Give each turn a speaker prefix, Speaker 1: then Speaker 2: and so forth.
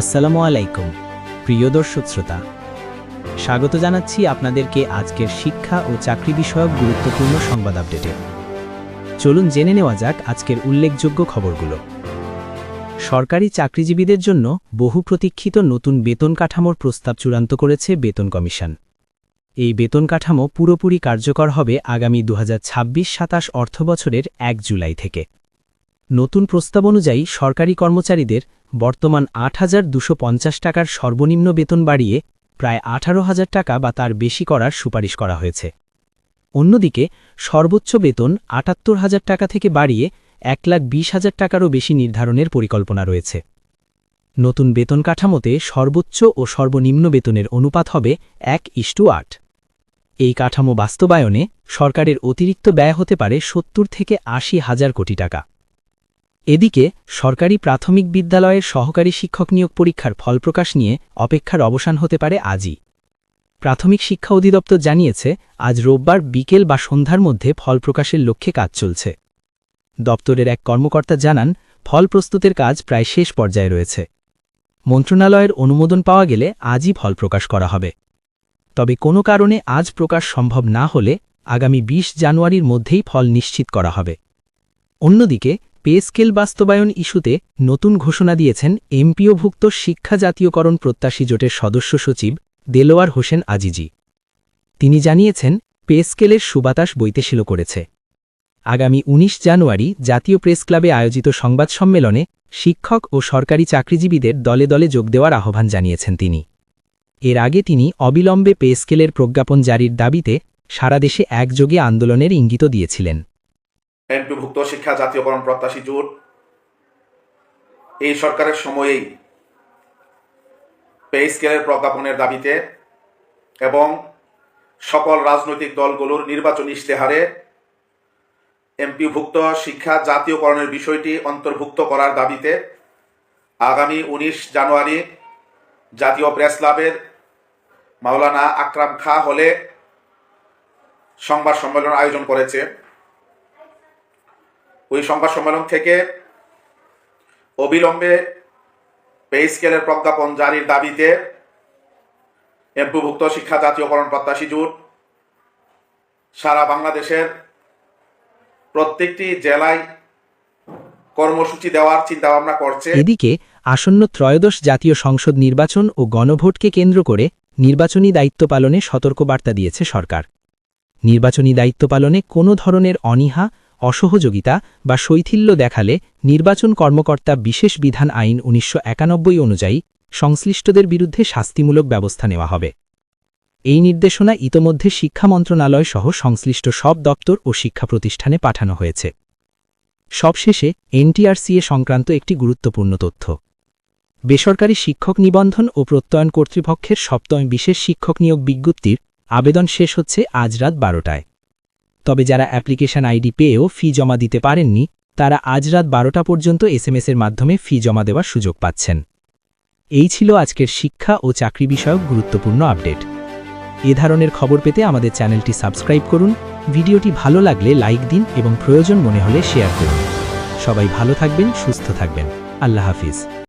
Speaker 1: আসসালামু আলাইকুম, প্রিয় দর্শক শ্রোতা। স্বাগত জানাচ্ছি আপনাদেরকে আজকের শিক্ষা ও চাকরি বিষয়ক গুরুত্বপূর্ণ সংবাদ আপডেটে। চলুন জেনে নেওয়া যাক আজকের উল্লেখযোগ্য খবরগুলো। সরকারি চাকরিজীবীদের জন্য বহু প্রতীক্ষিত নতুন বেতন কাঠামোর প্রস্তাব চূড়ান্ত করেছে বেতন কমিশন। এই বেতন কাঠামো পুরোপুরি কার্যকর হবে আগামী দু ছাব্বিশ সাতাশ অর্থবছরের এক জুলাই থেকে। নতুন প্রস্তাব অনুযায়ী সরকারি কর্মচারীদের বর্তমান আট টাকার সর্বনিম্ন বেতন বাড়িয়ে প্রায় আঠারো হাজার টাকা বা তার বেশি করার সুপারিশ করা হয়েছে। অন্যদিকে, সর্বোচ্চ বেতন আটাত্তর হাজার টাকা থেকে বাড়িয়ে এক লাখ বিশ হাজার টাকারও বেশি নির্ধারণের পরিকল্পনা রয়েছে। নতুন বেতন কাঠামোতে সর্বোচ্চ ও সর্বনিম্ন বেতনের অনুপাত হবে এক ইস্টু আট। এই কাঠামো বাস্তবায়নে সরকারের অতিরিক্ত ব্যয় হতে পারে সত্তর থেকে আশি হাজার কোটি টাকা। এদিকে, সরকারি প্রাথমিক বিদ্যালয়ের সহকারী শিক্ষক নিয়োগ পরীক্ষার ফলপ্রকাশ নিয়ে অপেক্ষার অবসান হতে পারে আজই। প্রাথমিক শিক্ষা অধিদপ্তর জানিয়েছে, আজ রোববার বিকেল বা সন্ধ্যার মধ্যে ফল প্রকাশের লক্ষ্যে কাজ চলছে। দপ্তরের এক কর্মকর্তা জানান, ফল প্রস্তুতের কাজ প্রায় শেষ পর্যায়ে রয়েছে। মন্ত্রণালয়ের অনুমোদন পাওয়া গেলে আজই ফল প্রকাশ করা হবে। তবে কোনো কারণে আজ প্রকাশ সম্ভব না হলে আগামী ২০ জানুয়ারির মধ্যেই ফল নিশ্চিত করা হবে। অন্যদিকে পে স্কেল বাস্তবায়ন ইস্যুতে নতুন ঘোষণা দিয়েছেন এমপিওভুক্ত শিক্ষা জাতীয়করণ প্রত্যাশী জোটের সদস্য সচিব দেলোয়ার হোসেন আজিজি। তিনি জানিয়েছেন, পে স্কেলের সুবাতাস বইতেশীল করেছে। আগামী ১৯ জানুয়ারি জাতীয় প্রেস ক্লাবে আয়োজিত সংবাদ সম্মেলনে শিক্ষক ও সরকারি চাকরিজীবীদের দলে দলে যোগ দেওয়ার আহ্বান জানিয়েছেন তিনি। এর আগে তিনি অবিলম্বে পে স্কেলের প্রজ্ঞাপন জারির দাবিতে সারা দেশে একযোগে আন্দোলনের ইঙ্গিত দিয়েছিলেন।
Speaker 2: এমপিভুক্ত শিক্ষা, জাতীয়করণ, প্রত্যাশী জোট। এই সরকারের সময়েই পে স্কেলের প্রজ্ঞাপনের দাবিতে এবং সকল রাজনৈতিক দলগুলোর নির্বাচনী ইশতেহারে এমপিভুক্ত শিক্ষা, জাতীয়করণের বিষয়টি অন্তর্ভুক্ত করার দাবিতে আগামী উনিশ জানুয়ারি জাতীয় প্রেস ক্লাবের মাওলানা আকরাম খা হলে সংবাদ সম্মেলন আয়োজন করেছে। ওই সংবাদ সম্মেলন থেকে অবিলম্বে পে স্কেলের প্রজ্ঞাপন জারির দাবিতে এমপিভুক্ত শিক্ষা জাতীয়করণ প্রত্যাশী জোট সারা বাংলাদেশের প্রত্যেকটি জেলায় কর্মসূচি দেওয়ার চিন্তাভাবনা করছে।
Speaker 1: এদিকে আসন্ন ত্রয়োদশ জাতীয় সংসদ নির্বাচন ও গণভোটকে কেন্দ্র করে নির্বাচনী দায়িত্ব পালনে সতর্কবার্তা দিয়েছে সরকার। নির্বাচনী দায়িত্ব পালনে কোনো ধরনের অনীহা অসহযোগিতা বা শৈথিল্য দেখালে নির্বাচন কর্মকর্তা বিশেষ বিধান আইন উনিশশো একানব্বই অনুযায়ী সংশ্লিষ্টদের বিরুদ্ধে শাস্তিমূলক ব্যবস্থা নেওয়া হবে। এই নির্দেশনা ইতোমধ্যে শিক্ষা মন্ত্রণালয় সহ সংশ্লিষ্ট সব দপ্তর ও শিক্ষা প্রতিষ্ঠানে পাঠানো হয়েছে। সবশেষে এনটিআরসিএ সংক্রান্ত একটি গুরুত্বপূর্ণ তথ্য। বেসরকারি শিক্ষক নিবন্ধন ও প্রত্যয়ন কর্তৃপক্ষের সপ্তম বিশেষ শিক্ষক নিয়োগ বিজ্ঞপ্তির আবেদন শেষ হচ্ছে আজ রাত বারোটায়। তবে যারা অ্যাপ্লিকেশন আইডি পেয়েও ফি জমা দিতে পারেননি, তারা আজ রাত বারোটা পর্যন্ত এসএমএসের মাধ্যমে ফি জমা দেওয়ার সুযোগ পাচ্ছেন। এই ছিল আজকের শিক্ষা ও চাকরি বিষয়ক গুরুত্বপূর্ণ আপডেট। এ ধরনের খবর পেতে আমাদের চ্যানেলটি সাবস্ক্রাইব করুন, ভিডিওটি ভালো লাগলে লাইক দিন এবং প্রয়োজন মনে হলে শেয়ার করুন। সবাই ভালো থাকবেন, সুস্থ থাকবেন। আল্লাহ হাফিজ।